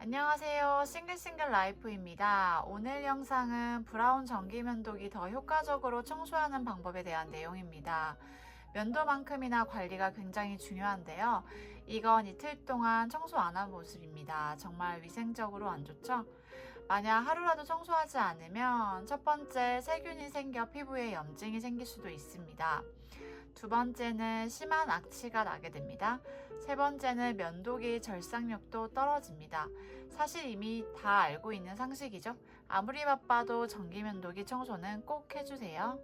안녕하세요. 싱글싱글 라이프입니다. 오늘 영상은 브라운 전기 면도기 더 효과적으로 청소하는 방법에 대한 내용입니다. 면도만큼이나 관리가 굉장히 중요한데요. 이건 이틀 동안 청소 안 한 모습입니다. 정말 위생적으로 안 좋죠? 만약 하루라도 청소하지 않으면 첫 번째 세균이 생겨 피부에 염증이 생길 수도 있습니다. 두 번째는 심한 악취가 나게 됩니다. 세 번째는 면도기 절삭력도 떨어집니다. 사실 이미 다 알고 있는 상식이죠. 아무리 바빠도 전기 면도기 청소는 꼭 해주세요.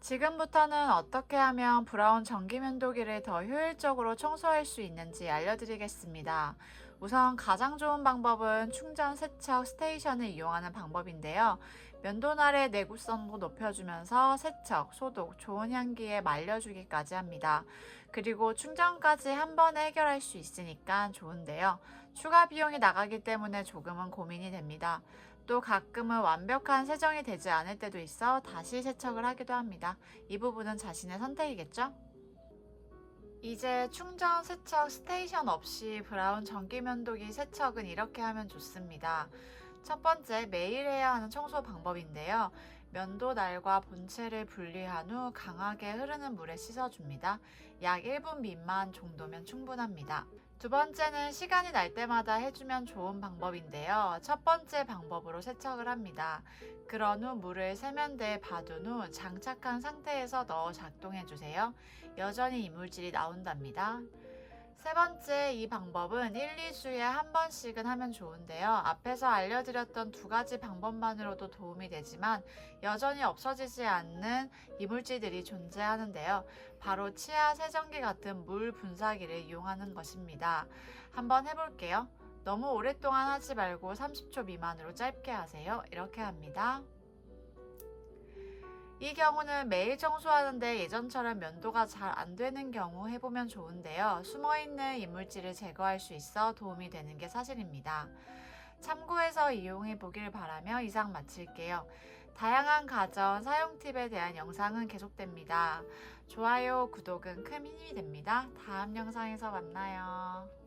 지금부터는 어떻게 하면 브라운 전기 면도기를 더 효율적으로 청소할 수 있는지 알려드리겠습니다. 우선 가장 좋은 방법은 충전 세척 스테이션을 이용하는 방법인데요. 면도날의 내구성도 높여주면서 세척, 소독, 좋은 향기에 말려주기까지 합니다. 그리고 충전까지 한 번에 해결할 수 있으니까 좋은데요. 추가 비용이 나가기 때문에 조금은 고민이 됩니다. 또 가끔은 완벽한 세정이 되지 않을 때도 있어 다시 세척을 하기도 합니다. 이 부분은 자신의 선택이겠죠? 이제 충전 세척 스테이션 없이 브라운 전기 면도기 세척은 이렇게 하면 좋습니다. 첫 번째, 매일 해야 하는 청소 방법인데요. 면도 날과 본체를 분리한 후 강하게 흐르는 물에 씻어줍니다. 약 1분 미만 정도면 충분합니다. 두 번째는 시간이 날 때마다 해주면 좋은 방법인데요. 첫 번째 방법으로 세척을 합니다. 그런 후 물을 세면대에 받은 후 장착한 상태에서 넣어 작동해주세요. 여전히 이물질이 나온답니다. 세 번째 이 방법은 1, 2주에 한 번씩은 하면 좋은데요. 앞에서 알려드렸던 두 가지 방법만으로도 도움이 되지만 여전히 없어지지 않는 이물질들이 존재하는데요. 바로 치아 세정기 같은 물 분사기를 이용하는 것입니다. 한번 해볼게요. 너무 오랫동안 하지 말고 30초 미만으로 짧게 하세요. 이렇게 합니다. 이 경우는 매일 청소하는데 예전처럼 면도가 잘 안 되는 경우 해보면 좋은데요. 숨어있는 이물질을 제거할 수 있어 도움이 되는 게 사실입니다. 참고해서 이용해 보길 바라며 이상 마칠게요. 다양한 가전 사용 팁에 대한 영상은 계속됩니다. 좋아요, 구독은 큰 힘이 됩니다. 다음 영상에서 만나요.